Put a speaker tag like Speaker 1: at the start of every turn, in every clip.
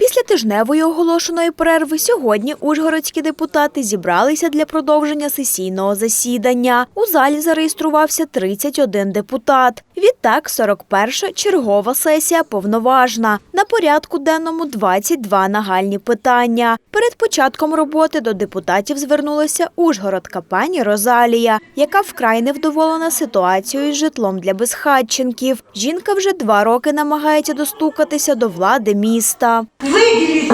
Speaker 1: Після тижневої оголошеної перерви сьогодні ужгородські депутати зібралися для продовження сесійного засідання. У залі зареєструвався 31 депутат. Відтак, 41-ша чергова сесія повноважна. На порядку денному 22 нагальні питання. Перед початком роботи до депутатів звернулася ужгородка пані Розалія, яка вкрай невдоволена ситуацією з житлом для безхатченків. Жінка вже два роки намагається достукатися до влади міста.
Speaker 2: Виділіть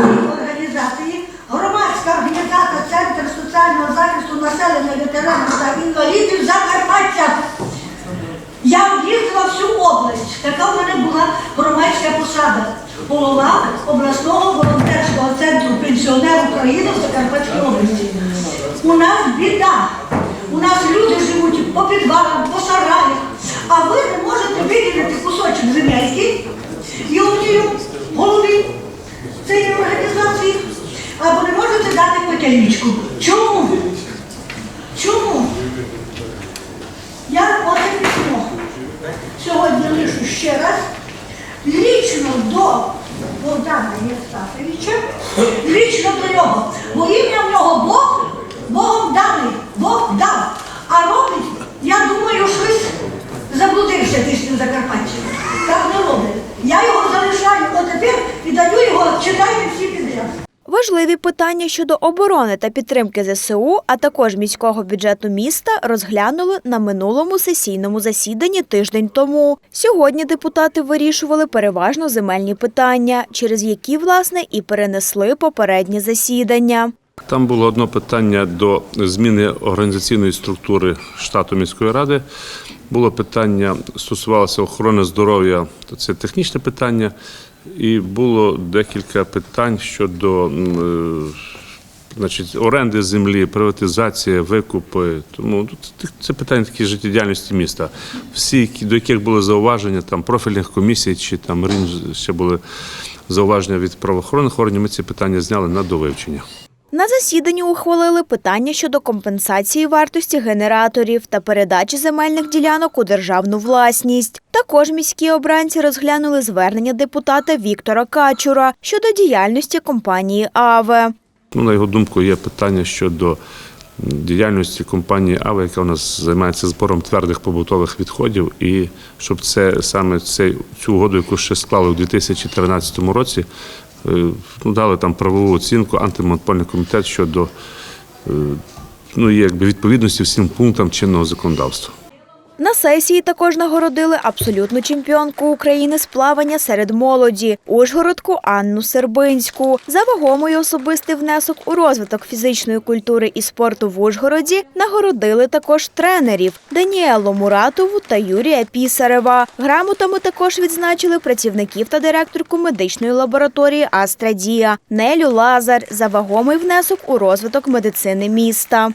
Speaker 2: область. Така в мене була громадська посада. Голова обласного волонтерського центру пенсіонер України в Закарпатській області. У нас біда. У нас люди живуть по підвалам, по сараях, а ви не можете виділити кусочок земельки юнію, голові цієї організації, або не можете дати потялічку. Чому? Чому? Я лишу ще раз лічно до Богдана Євстафовича, лічно до нього. Бо ім'я в нього Бог, Богом даний, Бог дав. А робить, я думаю, щось заблудився десь на Закарпатті. Так не робить. Я його залишаю отепер і даю його, читайте всі підряд.
Speaker 1: Важливі питання щодо оборони та підтримки ЗСУ, а також міського бюджету міста розглянули на минулому сесійному засіданні тиждень тому. Сьогодні депутати вирішували переважно земельні питання, через які власне і перенесли попереднє засідання.
Speaker 3: Там було одне питання до зміни організаційної структури штату міської ради. Було питання, стосувалося охорони здоров'я, то це технічне питання. І було декілька питань щодо е, значить, оренди землі, приватизації, викупи. Тому це питання такі життєдіяльності міста. Всі, до яких були зауваження, там профільних комісій чи там ще були зауваження від правоохоронних органів, ми ці питання зняли на довивчення.
Speaker 1: На засіданні ухвалили питання щодо компенсації вартості генераторів та передачі земельних ділянок у державну власність. Також міські обранці розглянули звернення депутата Віктора Качура щодо діяльності компанії АВЕ.
Speaker 3: Ну, на його думку, є питання щодо діяльності компанії АВА, яка у нас займається збором твердих побутових відходів, і щоб це саме цей, цю угоду, яку ще склали у 2013 році, ну, дали там правову оцінку антимонопольний комітет щодо е, ну, якби відповідності всім пунктам чинного законодавства.
Speaker 1: На сесії також нагородили абсолютну чемпіонку України з плавання серед молоді Ужгородку Анну Сербинську. За вагомий особистий внесок у розвиток фізичної культури і спорту в Ужгороді нагородили також тренерів Даніелу Муратову та Юрія Пісарева. Грамотами також відзначили працівників та директорку медичної лабораторії Астрадія Нелю Лазар за вагомий внесок у розвиток медицини міста.